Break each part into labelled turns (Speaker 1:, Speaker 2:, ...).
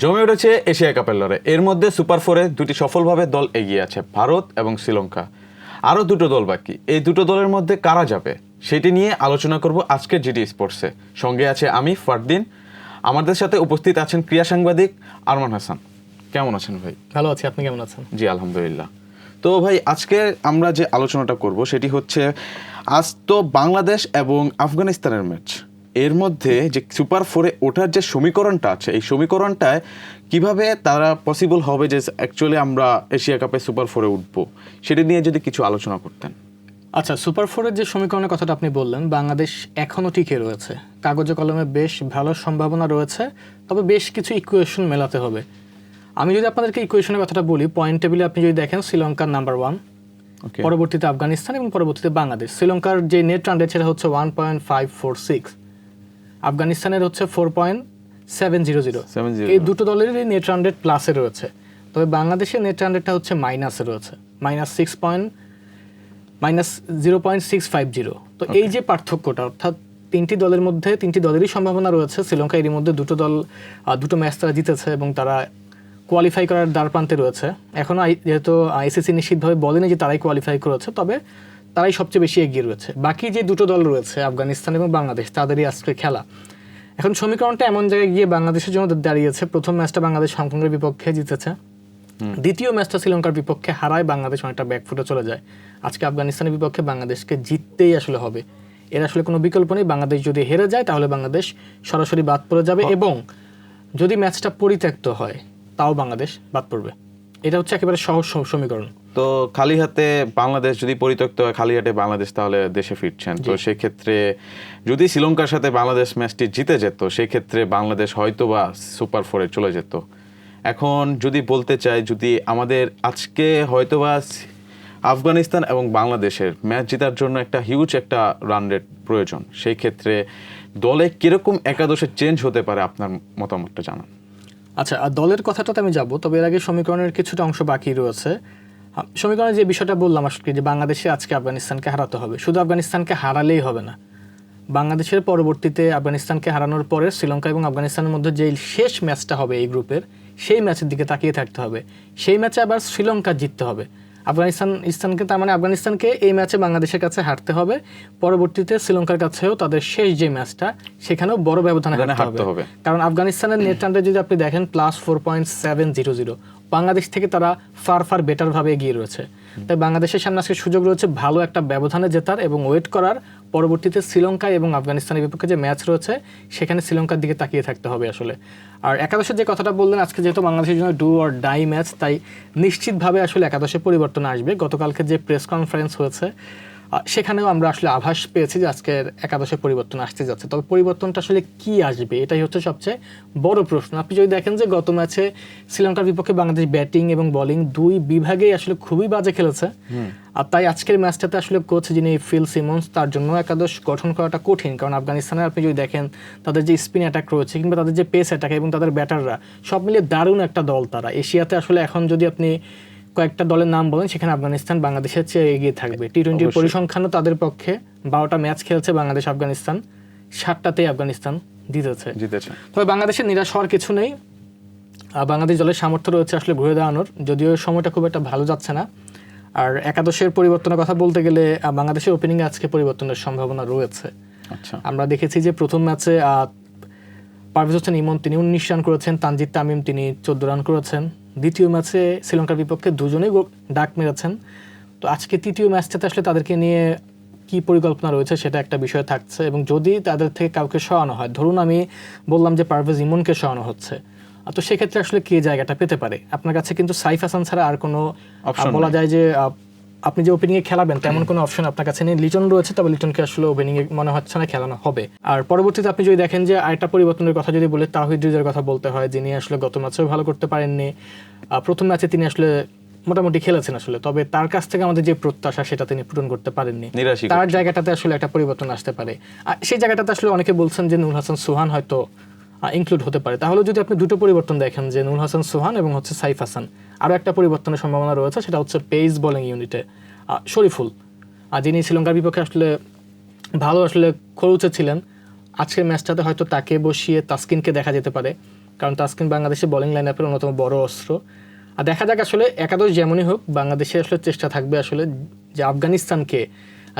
Speaker 1: জমে উঠেছে এশিয়া কাপের লড়াই। এর মধ্যে সুপার ফোরে দুটি সফলভাবে দল এগিয়ে আছে ভারত এবং শ্রীলঙ্কা। আরও দুটো দল বাকি। এই দুটো দলের মধ্যে কারা যাবে সেটি নিয়ে আলোচনা করব আজকের জিডি স্পোর্টসে। সঙ্গে আছে আমি ফারদিন। আমাদের সাথে উপস্থিত আছেন ক্রীড়া সাংবাদিক আরমান হাসান। কেমন আছেন ভাই?
Speaker 2: ভালো আছি আপনি কেমন আছেন?
Speaker 1: জি আলহামদুলিল্লাহ। তো ভাই আজকে আমরা যে আলোচনাটা করব সেটি হচ্ছে আজ তো বাংলাদেশ এবং আফগানিস্তানের ম্যাচ এর মধ্যে যে সুপার ফোরে ওঠার যে সমীকরণটা আছে এই সমীকরণটায় কীভাবে তারা পসিবল হবে যে অ্যাকচুয়ালি আমরা এশিয়া কাপে সুপার ফোরে উঠবো? সেটা নিয়ে যদি কিছু আলোচনা করতেন।
Speaker 2: আচ্ছা সুপার ফোরের যে সমীকরণের কথাটা আপনি বললেন বাংলাদেশ এখনও টিকে রয়েছে। কাগজে কলমে বেশ ভালো সম্ভাবনা রয়েছে তবে বেশ কিছু ইকুয়েশন মেলাতে হবে। আমি যদি আপনাদেরকে ইকুয়েশনের কথাটা বলি পয়েন্ট টেবিলে আপনি যদি দেখেন শ্রীলঙ্কার নাম্বার ওয়ান
Speaker 1: ওকে
Speaker 2: পরবর্তীতে আফগানিস্তান এবং পরবর্তীতে বাংলাদেশ। শ্রীলঙ্কার যে নেট রান রেট সেটা হচ্ছে one point five four six আফগানিস্তানের হচ্ছে four point seven zero zero
Speaker 1: 7-0
Speaker 2: এই দুটো দলেরই নেট রেট প্লাসে রয়েছে। তবে বাংলাদেশের নেট রান রেটটা হচ্ছে মাইনাসে রয়েছে। Minus six point minus zero point six five zero তো এই যে পার্থক্যটা অর্থাৎ তিনটি দলের মধ্যে তিনটি দলেরই সম্ভাবনা রয়েছে। শ্রীলঙ্কা এরই মধ্যে দুটো দল দুটো ম্যাচ তারা জিতেছে এবং তারা কোয়ালিফাই করার দ্বার প্রান্তে রয়েছে। এখনও যেহেতু আইসিসি নিশ্চিতভাবে বলেনি যে তারাই কোয়ালিফাই করেছে তবে তারাই সবচেয়ে বেশি এগিয়ে রয়েছে। বাকি যে দুটো দল রয়েছে আফগানিস্তান এবং বাংলাদেশ তাদেরই আজকে খেলা। এখন সমীকরণটা এমন জায়গায় গিয়ে বাংলাদেশের জন্য দাঁড়িয়েছে। প্রথম ম্যাচটা বাংলাদেশ হংকংয়ের বিপক্ষে জিতেছে। দ্বিতীয় ম্যাচটা শ্রীলঙ্কার বিপক্ষে হারায় বাংলাদেশ অনেকটা ব্যাকফুটে চলে যায়। আজকে আফগানিস্তানের বিপক্ষে বাংলাদেশকে জিততেই আসলে হবে। এর আসলে কোনো বিকল্প নেই। বাংলাদেশ যদি হেরে যায় তাহলে বাংলাদেশ সরাসরি বাদ পড়ে যাবে এবং যদি ম্যাচটা পরিত্যক্ত হয় তাও বাংলাদেশ বাদ পড়বে। এটা হচ্ছে একেবারে সহজ সমীকরণ।
Speaker 1: তো খালি হাতে বাংলাদেশ যদি পরিত্যক্ত হয় খালি হাতে বাংলাদেশ তাহলে দেশে ফিরছেন। তো সেক্ষেত্রে যদি শ্রীলঙ্কার সাথে বাংলাদেশ ম্যাচটি জিতে যেত সেই ক্ষেত্রে বাংলাদেশ হয়তো বা সুপার ফোরে চলে যেত। এখন যদি বলতে চাই যদি আমাদের আজকে হয়তো বা আফগানিস্তান এবং বাংলাদেশের ম্যাচ জেতার জন্য একটা হিউজ একটা রান রেট প্রয়োজন সেই ক্ষেত্রে দলে কীরকম একাদশে চেঞ্জ হতে পারে আপনার মতামতটা জানান।
Speaker 2: আচ্ছা আর দলের কথাটাতে আমি যাব, তবে এর আগে সমীকরণের কিছুটা অংশ বাকি রয়েছে। সমীকরণে যে বিষয়টা বললাম আসলে যে বাংলাদেশে আজকে আফগানিস্তানকে হারাতে হবে। শুধু আফগানিস্তানকে হারালেই হবে না, বাংলাদেশের পরবর্তীতে আফগানিস্তানকে হারানোর পরে শ্রীলঙ্কা এবং আফগানিস্তানের মধ্যে যে শেষ ম্যাচটা হবে এই গ্রুপের, সেই ম্যাচের দিকে তাকিয়ে থাকতে হবে। সেই ম্যাচে আবার শ্রীলঙ্কা জিততে হবে। আফগানিস্তান ইস্তানকে তার মানে আফগানিস্তানকে এই ম্যাচে বাংলাদেশের কাছে হারতে হবে। পরবর্তীতে শ্রীলঙ্কার কাছেও তাদের শেষ যে ম্যাচটা সেখানেও বড় ব্যবধানে হারতে হবে। কারণ আফগানিস্তানের নেট রানটা যদি আপনি দেখেন plus four point seven zero zero Bangladesh থেকে তারা ফার ফার বেটারভাবে এগিয়ে রয়েছে। তাই বাংলাদেশের সামনে আজকে সুযোগ রয়েছে ভালো একটা ব্যবধানে জেতার এবং ওয়েট করার। পরবর্তীতে শ্রীলঙ্কা এবং আফগানিস্তানের বিপক্ষে যে ম্যাচ রয়েছে, সেখানে শ্রীলঙ্কার দিকে তাকিয়ে থাকতে হবে আসলে। আর একাদশের যে কথাটা বললেন, আজকে যেহেতু বাংলাদেশের জন্য ডু অর ডাই ম্যাচ তাই নিশ্চিতভাবে আসলে একাদশে পরিবর্তন আসবে। গতকালকে যে প্রেস কনফারেন্স হয়েছে সেখানেও আমরা আসলে আভাস পেয়েছি যে আজকের একাদশে পরিবর্তন আসতে যাচ্ছে। তবে পরিবর্তনটা আসলে কি আসবে? এটাই হচ্ছে সবচেয়ে বড় প্রশ্ন। আপনি যদি দেখেন যে গত ম্যাচে শ্রীলঙ্কার বিপক্ষে বাংলাদেশ ব্যাটিং এবং বোলিং দুই বিভাগেই আসলে খুবই বাজে খেলেছে। আর তাই আজকের ম্যাচটাতে আসলে কোচ যিনি ফিল সিমন্স তার জন্য একাদশ গঠন করাটা কঠিন। কারণ আফগানিস্তানের আপনি যদি দেখেন তাদের যে স্পিন অ্যাটাক রয়েছে কিংবা তাদের যে পেস অ্যাটাক এবং তাদের ব্যাটাররা সব মিলিয়ে দারুণ একটা দল তারা। এশিয়াতে আসলে এখন যদি আপনি কয়েকটা দলের নাম বলেন সেখানে আফগানিস্তান বাংলাদেশের চেয়ে এগিয়ে থাকবে। টি টোয়েন্টির পরিসংখ্যানও তাদের পক্ষে বারোটা ম্যাচ খেলছে বাংলাদেশ আফগানিস্তান। সাতটাতেই আফগানিস্তান জিতেছে।
Speaker 1: জিতেছে।
Speaker 2: তবে বাংলাদেশের নিরাশ হওয়ার কিছু নেই। বাংলাদেশ দলের সামর্থ্য রয়েছে আসলে ঘুরে দাঁড়ানোর যদিও সময়টা খুব একটা ভালো যাচ্ছে না। আর একাদশের পরিবর্তনের কথা বলতে গেলে বাংলাদেশের ওপেনিংয়ে আজকে পরিবর্তনের সম্ভাবনা রয়েছে।
Speaker 1: আচ্ছা।
Speaker 2: আমরা দেখেছি যে প্রথম ম্যাচে পারভেজ হোসেন ইমন তিনি উনিশ রান করেছেন তানজিদ তামিম তিনি চোদ্দ রান করেছেন। দ্বিতীয় ম্যাচে শ্রীলঙ্কার বিপক্ষে দুজনেই ডাক মেরেছেন। তো আজকে তৃতীয় ম্যাচটাতে আসলে তাদেরকে নিয়ে কি পরিকল্পনা রয়েছে সেটা একটা বিষয় থাকছে এবং যদি তাদের থেকে কাউকে সরানো হয় ধরুন আমি বললাম যে পারভেজ ইমনকে সরানো হচ্ছে তো সেক্ষেত্রে আসলে কে জায়গাটা পেতে পারে? আপনার কাছে কিন্তু সাইফ হাসান ছাড়া আর কোনো বলা যায় যে আপনি যে ওপেনিংয়ে খেলাবেন তেমন কোনো অপশন আপনার কাছে নেই। লিটন রয়েছে তবে লিটনকে আসলে ওপেনিংয়ে মনে হচ্ছে না খেলানো হবে। আর পরবর্তীতে আপনি যদি দেখেন যে আরেকটা পরিবর্তনের কথা যদি বলে তাহিদ রিজের কথা বলতে হয় যিনি আসলে গত ম্যাচেও ভালো করতে পারেননি। প্রথম ম্যাচে তিনি আসলে মোটামুটি খেলেছেন আসলে তবে তার কাছ থেকে আমাদের যে প্রত্যাশা সেটা তিনি পূরণ করতে পারেননি। তার জায়গাটাতে আসলে একটা পরিবর্তন আসতে পারে। আর সেই জায়গাটাতে আসলে অনেকে বলছেন যে নুর হাসান সোহান হয়তো ইনক্লুড হতে পারে। তাহলে যদি আপনি দুটো পরিবর্তন দেখেন, যে নূর হাসান সোহান এবং হচ্ছে সাইফ হাসান আরও একটা পরিবর্তনের সম্ভাবনা রয়েছে, সেটা হচ্ছে পেস বোলিং ইউনিটে শরীফুল। আর যিনি শ্রীলঙ্কার বিপক্ষে আসলে ভালো আসলে খরুচে ছিলেন। আজকের ম্যাচটাতে হয়তো তাকে বসিয়ে তাসকিনকে দেখা যেতে পারে, কারণ তাসকিন বাংলাদেশের বোলিং লাইন আপের অন্যতম বড় অস্ত্র। আর দেখা যাক আসলে একাদশ যেমনই হোক, বাংলাদেশে আসলে চেষ্টা থাকবে আসলে যে আফগানিস্তানকে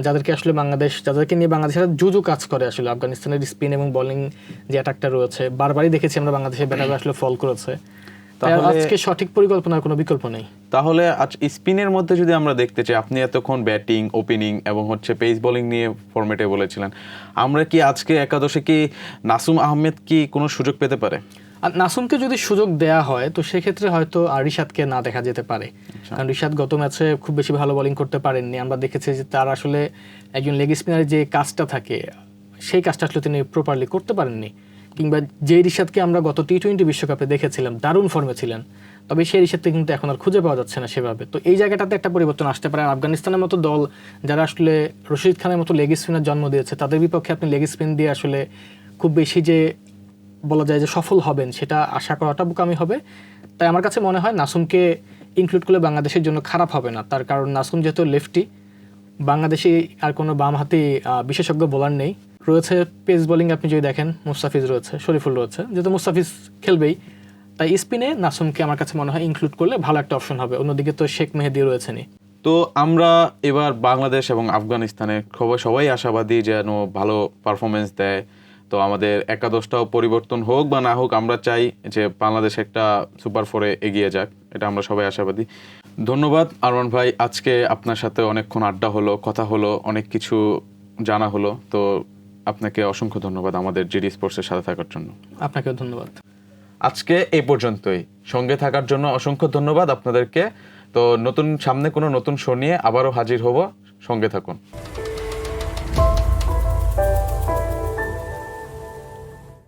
Speaker 2: যাদেরকে আসলে বাংলাদেশ যাদেরকে নিয়ে বাংলাদেশের জুজু কাজ করে আসলে আফগানিস্তানের স্পিন এবং বোলিং যে অ্যাটাকটা রয়েছে। বারবারই দেখেছি আমরা বাংলাদেশের ব্যাটাররা আসলে ফল করেছে। আজকে সঠিক পরিকল্পনার কোনো বিকল্প নেই।
Speaker 1: তাহলে আজ স্পিনের মধ্যে যদি আমরা দেখতে চাই আপনি এতক্ষণ ব্যাটিং ওপেনিং এবং হচ্ছে পেস বোলিং নিয়ে ফরম্যাটে বলেছিলেন। আমরা কি আজকে একাদশে কি নাসুম আহমেদ কি কোনো সুযোগ পেতে পারে?
Speaker 2: আর নাসুমকে যদি সুযোগ দেয়া হয় তো সেক্ষেত্রে হয়তো আর রিশাদকে না দেখা যেতে পারে। কারণ রিশাদ গত ম্যাচে খুব বেশি ভালো বোলিং করতে পারেননি। আমরা দেখেছি যে তার আসলে একজন লেগ স্পিনারের যে কাজটা থাকে সেই কাজটা আসলে তিনি প্রপারলি করতে পারেননি। কিংবা যে রিশাদকে আমরা গত টি টোয়েন্টি বিশ্বকাপে দেখেছিলাম দারুণ ফর্মে ছিলেন তবে সেই রিশাদকে কিন্তু এখন আর খুঁজে পাওয়া যাচ্ছে না সেভাবে। তো এই জায়গাটাতে একটা পরিবর্তন আসতে পারে। আর আফগানিস্তানের মতো দল যারা আসলে রশিদ খানের মতো লেগ স্পিনার জন্ম দিয়েছে তাদের বিপক্ষে আপনি লেগ স্পিন দিয়ে আসলে খুব বেশি যে বলা যায় যে সফল হবেন, সেটা আশা করাটা বোকামি হবে। তাই আমার কাছে মনে হয় নাসুমকে ইনক্লুড করলে বাংলাদেশের জন্য খারাপ হবে না। তার কারণ নাসুম যেহেতু লেফটি বাংলাদেশে আর কোনো বাম হাতি বিশেষজ্ঞ বোলার নেই। রয়েছে পেস বোলিং আপনি যদি দেখেন, মুস্তাফিজ রয়েছে, শরীফুল রয়েছে, যেহেতু মুস্তাফিজ খেলবেই। তাই স্পিনে নাসুমকে আমার কাছে মনে হয় ইনক্লুড করলে ভালো একটা অপশন হবে। অন্যদিকে তো শেখ মেহেদি রয়েছেনই।
Speaker 1: তো আমরা এবার বাংলাদেশ এবং আফগানিস্তানের খবর সবাই আশাবাদী যেন ভালো পারফরমেন্স দেয়। তো আমাদের একাদশটাও পরিবর্তন হোক বা না হোক আমরা চাই যে বাংলাদেশ একটা সুপার ফোরে এগিয়ে যাক। এটা আমরা সবাই আশাবাদী। ধন্যবাদ আরমান ভাই। আজকে আপনার সাথে অনেকক্ষণ আড্ডা হলো কথা হলো অনেক কিছু জানা হলো। তো আপনাকে অসংখ্য ধন্যবাদ আমাদের জিডি স্পোর্টসের সাথে থাকার জন্য।
Speaker 2: আপনাকেও ধন্যবাদ।
Speaker 1: আজকে এই পর্যন্তই। সঙ্গে থাকার জন্য অসংখ্য ধন্যবাদ আপনাদেরকে। তো নতুন সামনে কোনো নতুন শো নিয়ে আবারও হাজির হব। সঙ্গে থাকুন।